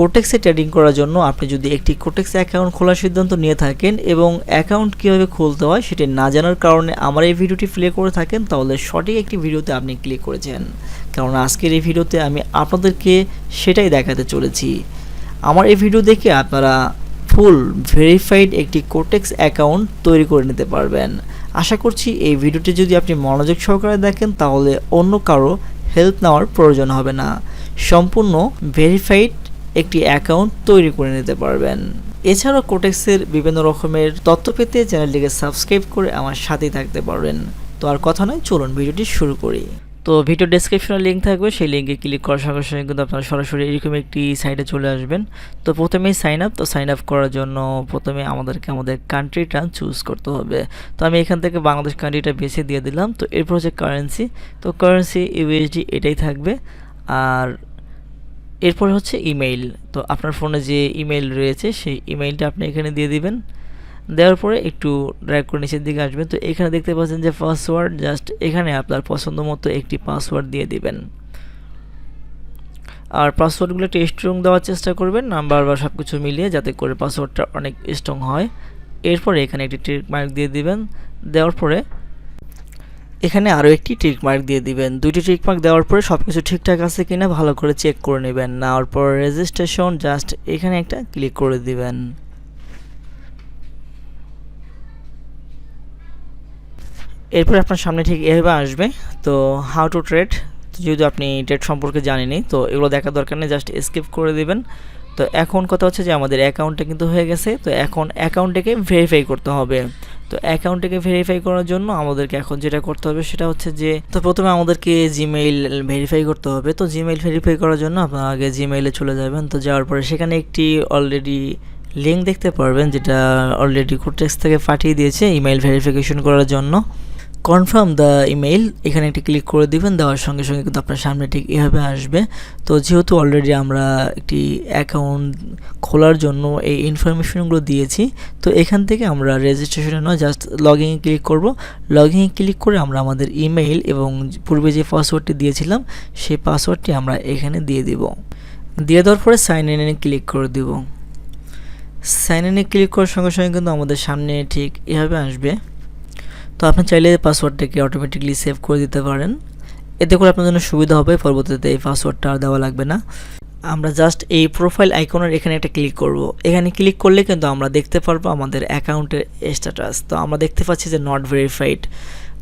কোটেক্সে trading করার জন্য আপনি যদি একটি কোটেক্স অ্যাকাউন্ট খোলার সিদ্ধান্ত নিয়ে থাকেন এবং অ্যাকাউন্ট কীভাবে খুলতে হয় সেটি না জানার কারণে আমার এই ভিডিওটি প্লে করে থাকেন, তাহলে সঠিক একটি ভিডিওতে আপনি ক্লিক করেছেন। কারণ আজকের এই ভিডিওতে আমি আপনাদেরকে সেটাই দেখাতে চলেছি। আমার এই ভিডিও দেখে আপনারা ফুল ভেরিফাইড একটি কোটেক্স অ্যাকাউন্ট তৈরি করে নিতে পারবেন। আশা করছি এই ভিডিওটি যদি আপনি মনোযোগ সহকারে দেখেন, তাহলে অন্য কারও হেল্প নেওয়ার প্রয়োজন হবে না। সম্পূর্ণ ভেরিফাইড একটি অ্যাকাউন্ট তৈরি করে নিতে পারবেন। এছাড়াও কোটেক্সের বিভিন্ন রকমের তথ্য পেতে চ্যানেলটিকে সাবস্ক্রাইব করে আমার সাথেই থাকতে পারবেন। তো আর কথা নয়, চলুন ভিডিওটি শুরু করি। তো ভিডিও ডেসক্রিপশনে লিঙ্ক থাকবে, সেই লিঙ্কে ক্লিক করার সঙ্গে সঙ্গে কিন্তু আপনারা সরাসরি এরকম একটি সাইটে চলে আসবেন। তো প্রথমেই সাইন আপ তো সাইন আপ করার জন্য প্রথমে আমাদেরকে আমাদের কান্ট্রিটা চুজ করতে হবে। তো আমি এখান থেকে বাংলাদেশ কান্ট্রিটা বেছে দিয়ে দিলাম। তো এরপর হচ্ছে কারেন্সি তো কারেন্সি ইউএসডি এটাই থাকবে। আর এরপর হচ্ছে ইমেইল তো আপনার ফোনে যে ইমেইল রয়েছে, সেই ইমেইলটা আপনি এখানে দিয়ে দিবেন। দেওয়ার পরে একটু ড্রাইভ করে নিচের দিকে আসবেন। তো এখানে দেখতে পাচ্ছেন যে পাসওয়ার্ড জাস্ট এখানে আপনার পছন্দ মতো একটি পাসওয়ার্ড দিয়ে দিবেন। আর পাসওয়ার্ডগুলো একটু স্ট্রং দেওয়ার চেষ্টা করবেন নাম্বার বা সব কিছু মিলিয়ে যাতে করে পাসওয়ার্ডটা অনেক স্ট্রং হয়। এরপরে এখানে একটি ট্রিক মার্ক দিয়ে দিবেন। দেওয়ার পরে এখানে আরও একটি টিক মার্ক দিয়ে দিবেন। দুইটি টিক মার্ক দেওয়ার পরে সব কিছু ঠিকঠাক আছে কিনা ভালো করে চেক করে নেবেন। নেওয়ার পর রেজিস্ট্রেশন জাস্ট এখানে একটা ক্লিক করে দিবেন। এরপর আপনার সামনে ঠিক এভাবে আসবে। তো হাউ টু ট্রেড যেহেতু আপনি ট্রেড সম্পর্কে জানেনি তো এগুলো দেখার দরকার নেই জাস্ট স্কিপ করে দিবেন। তো এখন কথা হচ্ছে যে আমাদের অ্যাকাউন্টটা কিন্তু হয়ে গেছে, তো এখন অ্যাকাউন্টটাকে ভেরিফাই করতে হবে। তো অ্যাকাউন্টটাকে ভেরিফাই করার জন্য আমাদেরকে এখন যেটা করতে হবে সেটা হচ্ছে যে, তো প্রথমে আমাদেরকে জিমেইল ভেরিফাই করতে হবে। তো জিমেইল ভেরিফাই করার জন্য আপনারা আগে জিমেইলে চলে যাবেন। তো যাওয়ার পরে সেখানে একটি অলরেডি লিঙ্ক দেখতে পারবেন, যেটা অলরেডি কোটেক্স থেকে পাঠিয়ে দিয়েছে ইমেইল ভেরিফিকেশন করার জন্য। কনফার্ম দ্য ইমেইল এখানে একটি ক্লিক করে দিবেন, দেওয়ার সঙ্গে সঙ্গে কিন্তু আপনার সামনে ঠিক এভাবে আসবে। তো যেহেতু অলরেডি আমরা একটি অ্যাকাউন্ট খোলার জন্য এই ইনফরমেশনগুলো দিয়েছি, তো এখান থেকে আমরা রেজিস্ট্রেশনে নয় জাস্ট লগ ইন ক্লিক করব। লগ ইন ক্লিক করে আমরা আমাদের ইমেইল এবং পূর্বে যে পাসওয়ার্ডটি দিয়েছিলাম, সেই পাসওয়ার্ডটি আমরা এখানে দিয়ে দিব। দিয়ে দেওয়ার পরে সাইন ইনে ক্লিক করে দিব। সাইন ইনে ক্লিক করার সঙ্গে সঙ্গে কিন্তু আমাদের সামনে ঠিক এভাবে আসবে। তো আপনি চাইলে পাসওয়ার্ডটাকে অটোমেটিকলি সেভ করে দিতে পারেন। এতে করে আপনার জন্য সুবিধা হবে, পরবর্তীতে এই পাসওয়ার্ডটা আর দেওয়া লাগবে না। আমরা জাস্ট এই প্রোফাইল আইকনের এখানে একটা ক্লিক করব। এখানে ক্লিক করলে কিন্তু আমরা দেখতে পারব আমাদের অ্যাকাউন্টের স্ট্যাটাস তো আমরা দেখতে পাচ্ছি যে নট ভেরিফাইড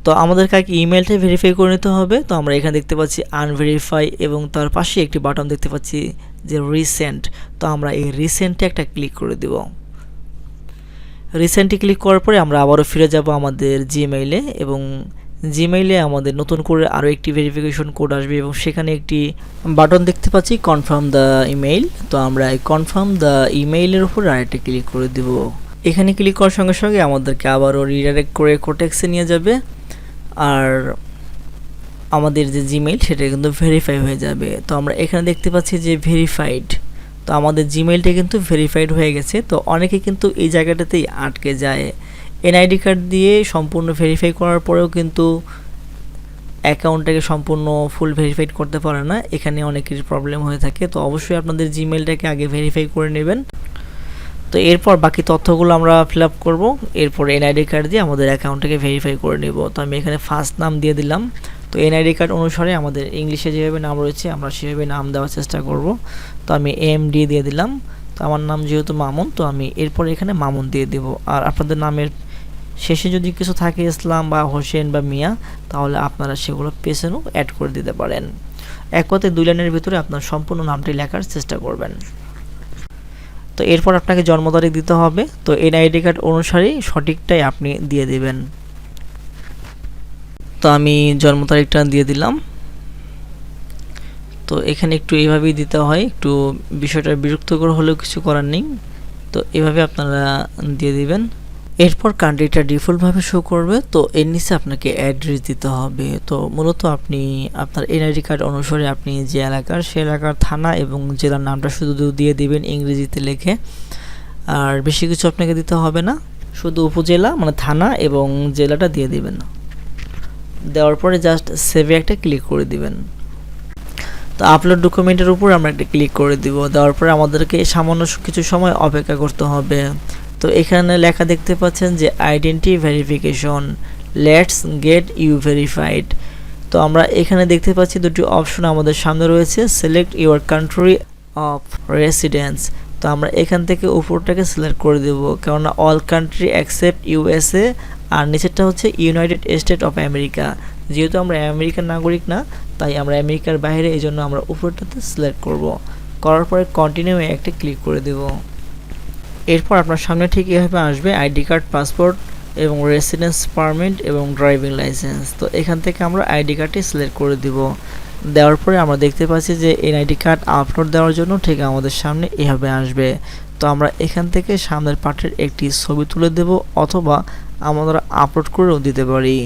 তো আমাদের কাকে ইমেলটা ভেরিফাই করে নিতে হবে। তো আমরা এখানে দেখতে পাচ্ছি আনভেরিফাই এবং তার পাশে একটি বাটন দেখতে পাচ্ছি যে রিসেন্ট তো আমরা এই রিসেন্টে একটা ক্লিক করে দেবো। রিসেন্টলি ক্লিক করার পরে আমরা আবারও ফিরে যাব আমাদের জিমেইলে এবং জিমেইলে আমাদের নতুন করে আরও একটি ভেরিফিকেশন কোড আসবে এবং সেখানে একটি বাটন দেখতে পাচ্ছি কনফার্ম দ্য ইমেইল তো আমরা এই কনফার্ম দ্য ইমেইলের উপর আরেকটা ক্লিক করে দেব। এখানে ক্লিক করার সঙ্গে সঙ্গে আমাদেরকে আবারও রিডাইরেক্ট করে কোটেক্সে নিয়ে যাবে। আর আমাদের যে জিমেইল সেটা কিন্তু ভেরিফাই হয়ে যাবে। তো আমরা এখানে দেখতে পাচ্ছি যে ভেরিফাইড তো আমাদের জিমেইলটা কিন্তু ভেরিফাইড হয়ে গেছে। তো অনেকে কিন্তু এই জায়গাটাতেই আটকে যায়। এনআইডি কার্ড দিয়ে সম্পূর্ণ ভেরিফাই করার পরেও কিন্তু অ্যাকাউন্টটাকে সম্পূর্ণ ফুল ভেরিফাইড করতে পারে না। এখানে অনেকের প্রবলেম হয়ে থাকে। তো অবশ্যই আপনাদের জিমেইলটাকে আগে ভেরিফাই করে নেবেন। তো এরপর বাকি তথ্যগুলো আমরা ফিল আপ করব। এরপর এনআইডি কার্ড দিয়ে আমাদের অ্যাকাউন্টটাকে ভেরিফাই করে নেব। তো আমি এখানে ফার্স্ট নাম দিয়ে দিলাম। তো এনআইডি কার্ড অনুসারে আমাদের ইংলিশে যেভাবে নাম রয়েছে, আমরা সেভাবে নাম দেওয়ার চেষ্টা করব। তো আমি এম ডি দিয়ে দিলাম। তো আমার নাম যেহেতু মামুন, তো আমি এরপর এখানে মামুন দিয়ে দেব। আর আপনাদের নামের শেষে যদি কিছু থাকে ইসলাম বা হোসেন বা মিয়া, তাহলে আপনারা সেগুলো পেছনেও অ্যাড করে দিতে পারেন। এক কথায় দুই লাইনের ভিতরে আপনার সম্পূর্ণ নামটি লেখার চেষ্টা করবেন। তো এরপর আপনাকে জন্ম তারিখ দিতে হবে। তো এনআইডি কার্ড অনুসারেই সঠিকটাই আপনি দিয়ে দিবেন। তো আমি জন্ম তারিখটা দিয়ে দিলাম। তো এখানে একটু এইভাবেই দিতে হয়। একটু বিষয়টা বিরক্তকর হলেও কিছু করার নেই। তো এভাবে আপনারা দিয়ে দিবেন। এরপর কান্ট্রিটা ডিফল্টভাবে শো করবে। তো এর নিচে আপনাকে অ্যাড্রেস দিতে হবে। তো মূলত আপনি, আপনার এনআইডি কার্ড অনুসারে আপনি যে এলাকার, সে এলাকার থানা এবং জেলার নামটা শুধু দিয়ে দিবেন ইংরেজিতে লেখে। আর বেশি কিছু আপনাকে দিতে হবে না। শুধু উপজেলা মানে থানা এবং জেলাটা দিয়ে দিবেন। দেওয়ার পরে জাস্ট সেভে একটা ক্লিক করে দিবেন। তো আপলোড ডকুমেন্টের উপর আমরা একটা ক্লিক করে দিব। দেওয়ার পরে আমাদেরকে সামান্য কিছু সময় অপেক্ষা করতে হবে। তো এখানে লেখা দেখতে পাচ্ছেন যে identity verification let's get you verified তো আমরা এখানে দেখতে পাচ্ছি দুটি অপশন আমাদের সামনে রয়েছে select your country of residence তো আমরা এখান থেকে উপরটাকে সিলেক্ট করে দেব, কেননা অল কান্ট্রি অ্যাকসেপ্ট ইউএসএ আর নিচেরটা হচ্ছে ইউনাইটেড স্টেট অফ আমেরিকা যেহেতু আমরা আমেরিকার নাগরিক না, তাই আমরা আমেরিকার বাইরে এই জন্য আমরা উপরটাতে সিলেক্ট করব। করার পরে কন্টিনিউ একটা ক্লিক করে দেব। এরপর আপনার সামনে ঠিক এভাবে আসবে আইডি কার্ড, পাসপোর্ট এবং রেসিডেন্স পারমিট এবং ড্রাইভিং লাইসেন্স তো এখান থেকে আমরা আইডি কার্ডটি সিলেক্ট করে দিব। দেওয়ার পরে আমরা দেখতে পাচ্ছি যে এনআইডি কার্ড আপলোড দেওয়ার জন্য ঠিক আমাদের সামনে এভাবে আসবে। তো আমরা এখান থেকে সামনের পাঠের একটি ছবি তুলে দেব অথবা আমরা আপলোড করেও দিতে পারি।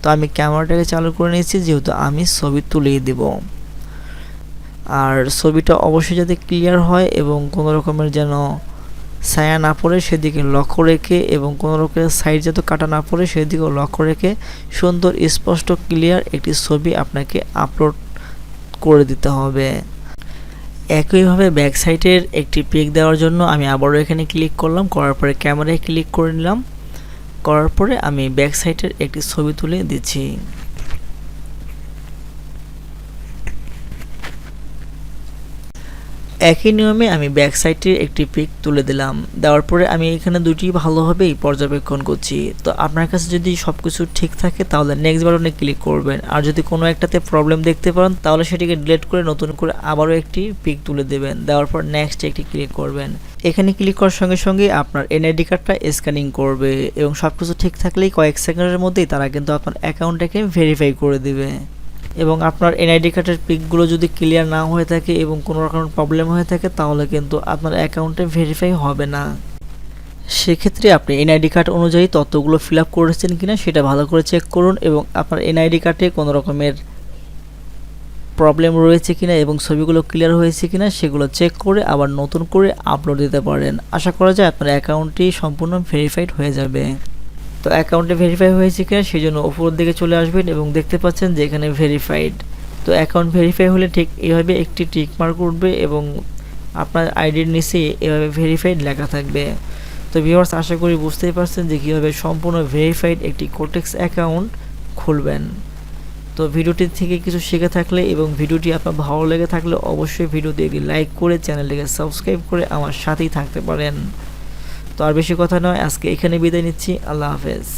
তো আমি ক্যামেরাটাকে চালু করে নিয়েছি, যেহেতু আমি ছবি তুলেই দেব। আর ছবিটা অবশ্যই যাতে ক্লিয়ার হয় এবং কোনো রকমের যেন ছায়া না পড়ে, সেদিকে লক্ষ্য রেখে এবং কোনো রকমের সাইড যাতে কাটা না পড়ে, সেদিকেও লক্ষ্য রেখে সুন্দর, স্পষ্ট ক্লিয়ার একটি ছবি আপনাকে আপলোড করে দিতে হবে। একইভাবে ব্যাক সাইডের একটি পিক দেওয়ার জন্য আমি আবারও এখানে ক্লিক করলাম, করার পরে ক্যামেরায় ক্লিক করে নিলাম। করার পরে আমি ব্যাক সাইডের একটি ছবি তুলে দিচ্ছি। একই নিয়মে আমি ব্যাক সাইডের একটি পিক তুলে দিলাম। দেওয়ার পরে আমি এখানে দুটি ভালোভাবেই পর্যবেক্ষণ করছি। তো আপনার কাছে যদি সব কিছু ঠিক থাকে, তাহলে নেক্সট বাটনে ক্লিক করবেন। আর যদি কোনো একটাতে প্রবলেম দেখতে পারেন, তাহলে সেটিকে ডিলিট করে নতুন করে আবারও একটি পিক তুলে দেবেন। দেওয়ার পর নেক্সট একটি ক্লিক করবেন। এখানে ক্লিক করার সঙ্গে সঙ্গে আপনার এনআইডি কার্ডটা স্ক্যানিং করবে এবং সব কিছু ঠিক থাকলেই কয়েক সেকেন্ডের মধ্যেই তারা কিন্তু আপনার অ্যাকাউন্টটাকে ভেরিফাই করে দিবে। এবং আপনার এনআইডি কার্ডের পিকগুলো যদি ক্লিয়ার না হয়ে থাকে এবং কোনো রকম প্রবলেম হয়ে থাকে, তাহলে কিন্তু আপনার অ্যাকাউন্টে ভেরিফাই হবে না। সেক্ষেত্রে আপনি এনআইডি কার্ড অনুযায়ী তথ্যগুলো ফিল আপ করেছেন কিনা সেটা ভালো করে চেক করুন এবং আপনার এনআইডি কার্ডে কোনো রকমের প্রবলেম রয়েছে কিনা এবং ছবিগুলো ক্লিয়ার হয়েছে কিনা সেগুলো চেক করে আবার নতুন করে আপলোড দিতে পারেন। আশা করা যায় আপনার অ্যাকাউন্টটি সম্পূর্ণ ভেরিফাইড হয়ে যাবে। তো অ্যাকাউন্টে ভেরিফাই হয়েছে কিনা সেই জন্য উপরের দিকে চলে আসবেন এবং দেখতে পাচ্ছেন যে এখানে ভেরিফাইড। তো অ্যাকাউন্ট ভেরিফাই হলে ঠিক এভাবে একটি টিক মার্ক উঠবে এবং আপনার আইডির নিচে এভাবে ভেরিফাইড লেখা থাকবে। তো ভিউয়ার্স, আশা করি বুঝতেই পারছেন যে কীভাবে সম্পূর্ণ ভেরিফাইড একটি কোটেক্স অ্যাকাউন্ট খুলবেন। তো ভিডিওটি থেকে কিছু শিখে থাকলে এবং ভিডিওটি আপনার ভালো লেগে থাকলে অবশ্যই ভিডিওটি একটি লাইক করে চ্যানেলটিকে সাবস্ক্রাইব করে আমার সাথেই থাকতে পারেন। তো আর বেশি কথা নয় আজকে এখানে বিদায় নিচ্ছি। আল্লাহ হাফেজ।